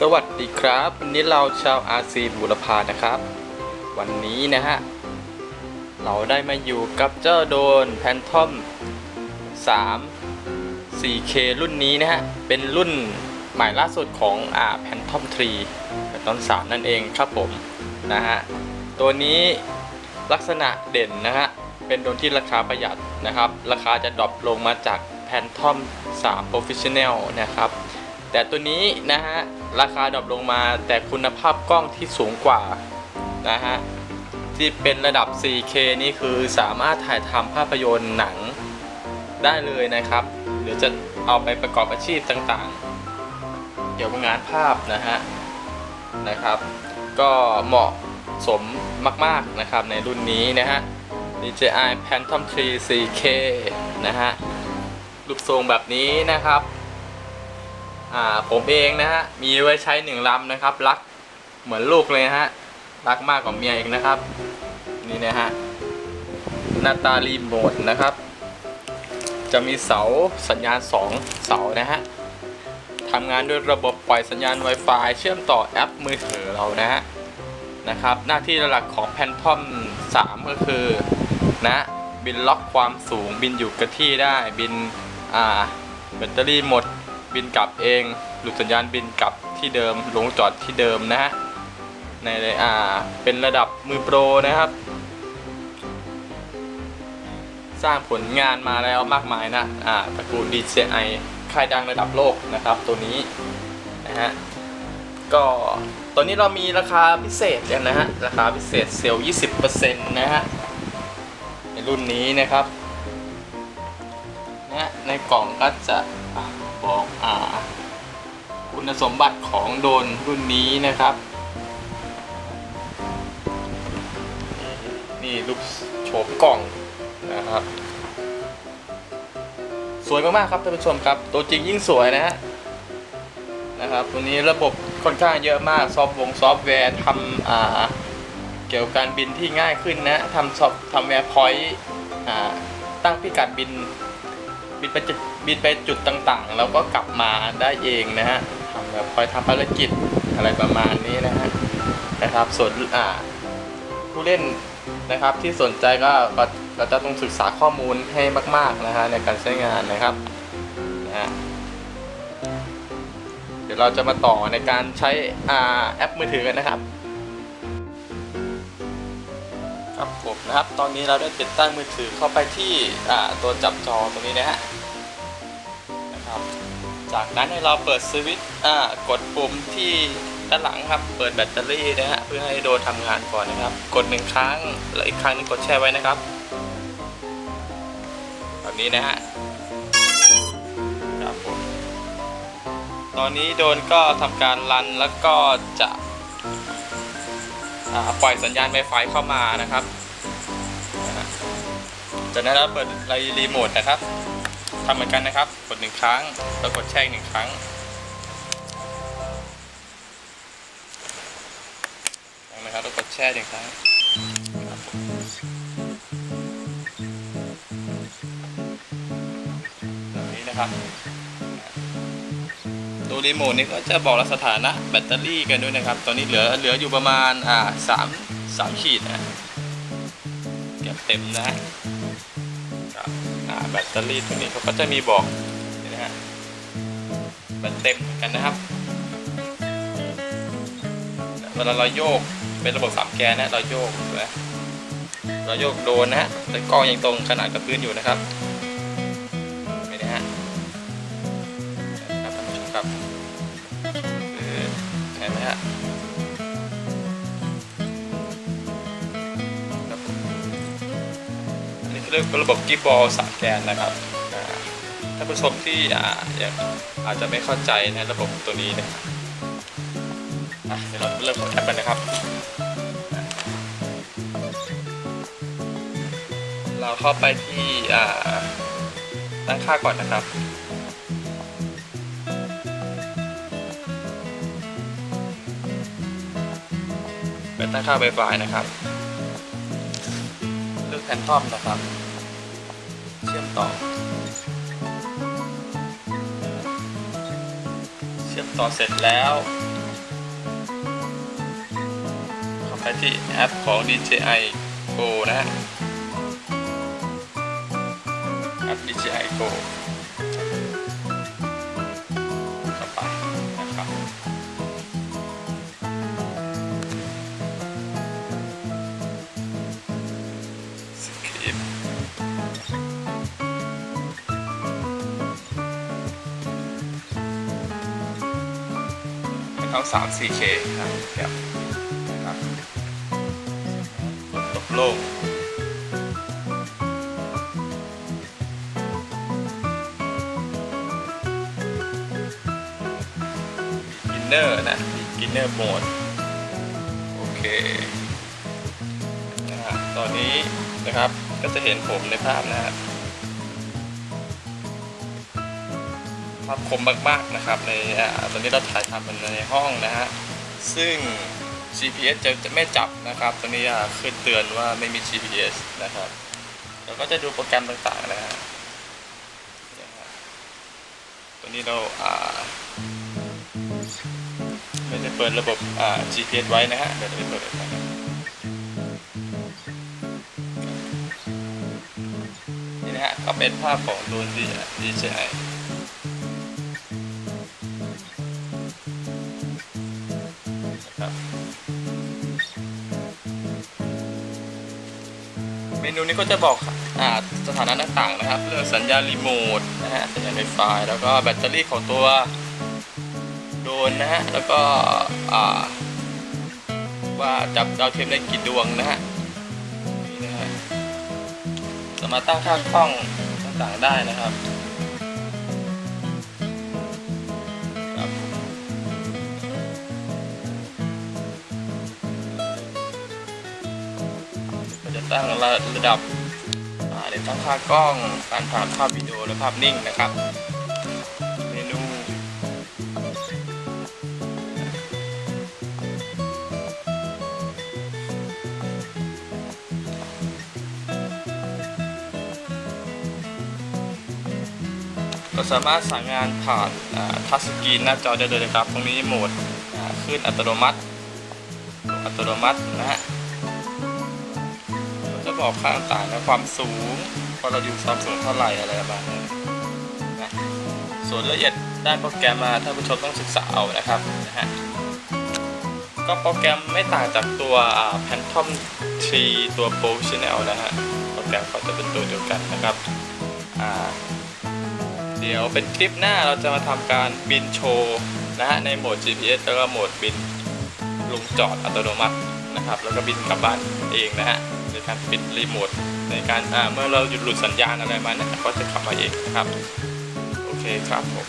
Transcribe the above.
สวัสดีครับวันนี้เราชาวอาซีบุรพานะครับ วันนี้นะฮะ เราได้มาอยู่กับเจ้าโดนแพนทอม 3 4K รุ่นนี้นะฮะ เป็นรุ่นใหม่ล่าสุดของอ่าแพนทอม3แพนทอม3นั่นเองครับผมนะฮะ ตัวนี้ลักษณะเด่นนะฮะ เป็นโดนที่ราคาประหยัดนะครับ ราคาจะดรอปลงมาจากแพนทอม3 Professional นะครับ แต่ตัวนี้นะฮะ ราคาดรอปลงมาแต่คุณภาพกล้องที่สูงกว่านะฮะที่เป็นระดับ 4K นี่คือสามารถถ่ายทำภาพยนตร์หนังได้เลยนะครับ หรือจะเอาไปประกอบอาชีพต่างๆ เกี่ยวกับงานภาพนะฮะนะครับ ก็เหมาะสมมากๆนะครับในรุ่นนี้นะฮะ DJI Phantom 3 4K นะฮะรูปทรงแบบนี้นะครับ อ่าผมเองนะฮะมีไว้ใช้หนึ่งลำนะครับ รักเหมือนลูกเลยฮะรักมากกว่าเมียเองนะครับ นี่นะฮะหน้าตารีโมทนะครับ จะมีเสาสัญญาณ 2 เสานะฮะทำงานด้วยระบบปล่อยสัญญาณ Wi-Fi เชื่อมต่อแอปมือถือเรานะฮะนะครับ หน้าที่หลักของ Phantom 3ก็คือนะบินล็อกความสูงบินอยู่กับที่ได้บินอ่าแบตเตอรี่หมด บินกลับเอง หลุดสัญญาณบินกลับที่เดิม ลงจอดที่เดิมนะฮะ ในอ่า เป็นระดับมือโปรนะครับ สร้างผลงานมาแล้วมากมายนะ อ่า ตระกูล DJI ค่ายดังระดับโลกนะครับตัวนี้ นะฮะ ก็ตอนนี้เรามีราคาพิเศษกันนะฮะ ราคาพิเศษเซลล์ 20%นะฮะ ในรุ่นนี้นะครับนะในกล่องก็จะ คุณสมบัติของโดนรุ่นนี้นะครับ นี่รูปโฉมกล่องนะครับ สวยมากๆครับท่านผู้ชมครับ ตัวจริงยิ่งสวยนะฮะนะครับตัวนี้ระบบค่อนข้างเยอะมากซอฟต์วงซอฟต์แวร์ทำอ่าเกี่ยวกับการบินที่ง่ายขึ้นนะทำซอฟทำแวร์พอยต์อ่าตั้งพิกัดบินบินไปจุดบินไปจุดต่างๆ แล้วก็กลับมาได้เองนะฮะ แบบคอยทำภารกิจอะไรประมาณนี้นะฮะนะครับส่วนอ่าผู้เล่นนะครับที่สนใจก็ก็ก็จะต้องศึกษาข้อมูลให้มาก ๆนะฮะในการใช้งานนะครับนะฮะเดี๋ยวเราจะมาต่อในการใช้อแอปมือถือกันนะครับครับผมนะครับ ตอนนี้เราได้ติดตั้งมือถือเข้าไปที่ตัวจับจอตรงนี้นะฮะนะครับ จากนั้นให้เราเปิดสวิตช์กดปุ่มที่ด้านหลังครับ เปิดแบตเตอรี่นะฮะเพื่อให้โดนทำงานก่อนนะครับ กดหนึ่งครั้งแล้วอีกครั้งนึงกดแช่ไว้นะครับ แบบนี้นะฮะครับผมตอนนี้โดนก็ทำการรันแล้วก็จะอ่าปล่อยสัญญาณ Wi-Fi เข้ามานะครับจากนั้นเราเปิดไลรีโมทนะครับ ทำเหมือนกันนะครับ กดหนึ่งครั้ง แล้วกดแช่อีกหนึ่งครั้งนะครับแล้วกดแช่หนึ่งครั้งแบบนี้นะครับตัวรีโมทนี่ก็จะบอกสถานะแบตเตอรี่กันด้วยนะครับ ตอนนี้เหลือเหลืออยู่ประมาณอ่าสามสามขีดนะเกือบเต็มนะ แบตเตอรี่ตัวนี้เขาก็จะมีบอกนะฮะแบตเต็มกันนะครับเวลาเราโยกเป็นระบบสามแกนนะเราโยกนะเราโยกโดนนะฮะแต่กล้องยังตรงขนาดกับพื้นอยู่นะครับ ลือเรียกระบบกิบบอลสามแกนนะครับอ่าท่านผู้ชมที่อายังอาจจะไม่เข้าใจนะระบบตัวนี้นะครับเดี๋ยวเราเริ่มของแอปกันนะครับ เราเข้าไปที่ตั้งค่าก่อนนะครับเป็นตั้งค่า Wi-Fi นะครับ เลือกแพนทอมนะครับ ชื่อมต่อเสร็จแล้ว เข้าไปที่แอปของ DJI Go นะะแอป DJI Go ทั้ง 3 4K ครับครับกดตกโลกกินเนอร์นะกินเนอร์โหมดโอเคนะตอนนี้นะครับก็จะเห็นผมในภาพนะฮะภาพคมมากๆนะครับในอตอนนี้เราถ่ายทำมันในห้องนะฮะซึ่ง GPS จะจะไม่จับนะครับตอนนี้ขึ้นเตือนว่าไม่มี GPS นะครับแล้วก็จะดูโปรแกรมต่างๆนะฮะตัวนี้เราอ่าไม่ได้เปิดระบบอ่า GPS ไว้นะฮะเดี๋ยวเราไปเปิดนะครับนี่นะฮะก็เป็นภาพของโดนดี DJI นะครั เมนูนี้ก็จะบอกอ่าสถานะต่างๆนะครับ เรื่องสัญญาณรีโมทนะฮะสัญญาณไฟแล้วก็แบตเตอรี่ของตัวโดรนนะฮะแล้วก็อ่าว่าจับดาวเทียมได้กี่ดวงนะฮะนี่นะฮะสามารถตั้งค่ากล้องต่างๆได้นะครับ ตั้งระดับอ่าในตั้งค่ากล้องการถ่ายภาพวิดีโอและภาพนิ่งนะครับ เมนูก็สามารถสั่งงานผ่านทัชสกรีนหน้าจอได้เลยนะครับ ตรงนี้โหมดขึ้นอัตโนมัติ อัตโนมัตินะฮะ ก็จะบอกค่าต่างๆนะความสูงพอเราอยู่ความสูงเท่าไหร่อะไรประมาณนี้นะส่วนละเอียดด้านโปรแกรมมาท่านผู้ชมต้องศึกษาเอานะครับนะฮะก็โปรแกรมไม่ต่างจากตัว Phantom 3 ตัว Pro Channel นะฮะโปรแกรมก็จะเป็นตัวเดียวกันนะครับเดี๋ยวเป็นคลิปหน้าเราจะมาทำการบินโชว์นะฮะในโหมด GPS แล้วก็โหมดบินลงจอดอัตโนมัตินะครับ แล้วก็บินกลับบ้านเองนะฮะ การปิดรีโมทในการเมื่อเราหยุดหลุดสัญญาณอะไรมาเนี่ยก็จะขับมาเองนะครับ โอเคครับผม